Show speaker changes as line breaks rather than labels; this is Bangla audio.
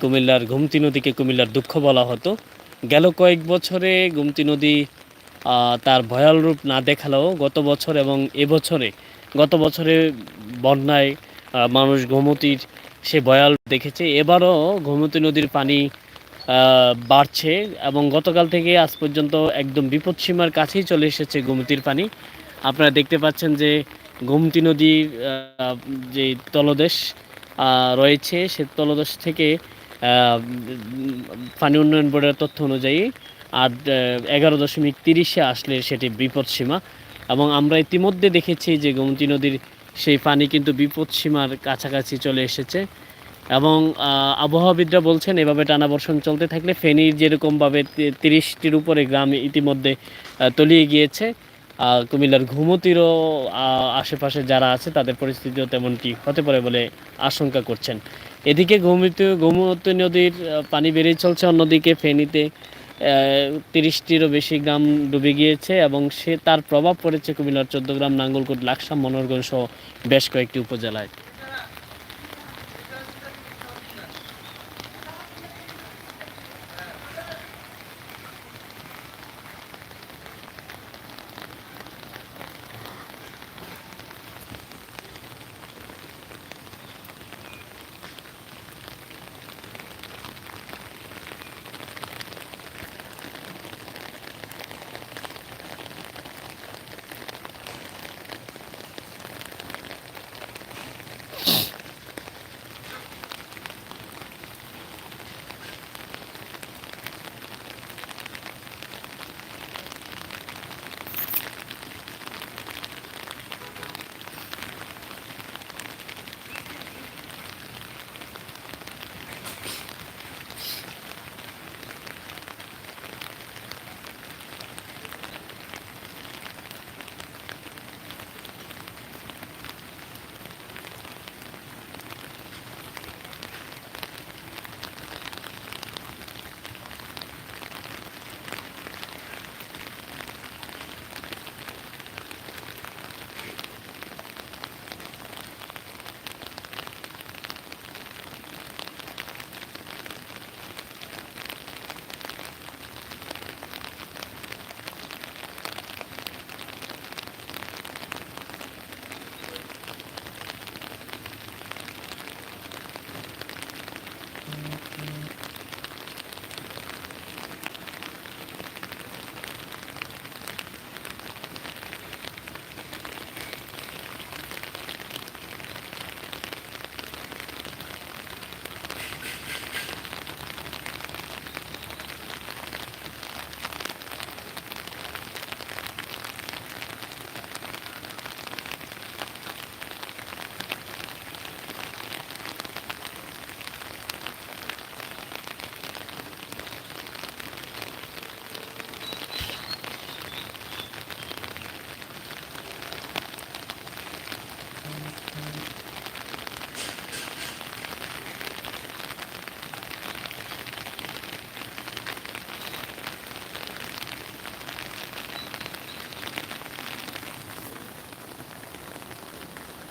কুমিল্লার ঘুমতি নদীকে কুমিল্লার দুঃখ বলা হতো। গেল কয়েক বছরে গোমতী নদী তার ভয়াল রূপ না দেখালেও গত বছর এবং এবছরে গত বছরে বন্যায় মানুষ গোমতীর সে ভয়াল দেখেছে। এবারও গোমতী নদীর পানি বাড়ছে এবং গতকাল থেকে আজ পর্যন্ত একদম বিপদসীমার কাছেই চলে এসেছে গোমতীর পানি। আপনারা দেখতে পাচ্ছেন যে গোমতী নদীর যে তলদেশ রয়েছে, সে তলদেশ থেকে পানি উন্নয়ন বোর্ডের তথ্য অনুযায়ী আর এগারো দশমিক তিরিশে আসলে সেটি বিপদসীমা। এবং আমরা ইতিমধ্যে দেখেছি যে গোমতী নদীর সেই পানি কিন্তু বিপদসীমার কাছাকাছি চলে এসেছে। এবং আবহাওয়াবিদরা বলছেন, এভাবে টানা বর্ষণ চলতে থাকলে ফেনীর যেরকমভাবে তিরিশটির উপরে গ্রাম ইতিমধ্যে তলিয়ে গিয়েছে। কুমিল্লার ঘুমতিরও আশেপাশে যারা আছে, তাদের পরিস্থিতিও তেমনটি হতে পারে বলে আশঙ্কা করছেন। এদিকে ঘুমিত, ঘুমতি নদীর পানি বেড়েই চলছে। অন্যদিকে ফেনীতে তিরিশটিরও বেশি গ্রাম ডুবে গিয়েছে এবং সে, তার প্রভাব পড়েছে কুমিল্লার চোদ্দ গ্রাম নাঙ্গলকোট, লাকসাম, মনোরগঞ্জ সহ বেশ কয়েকটি উপজেলায়।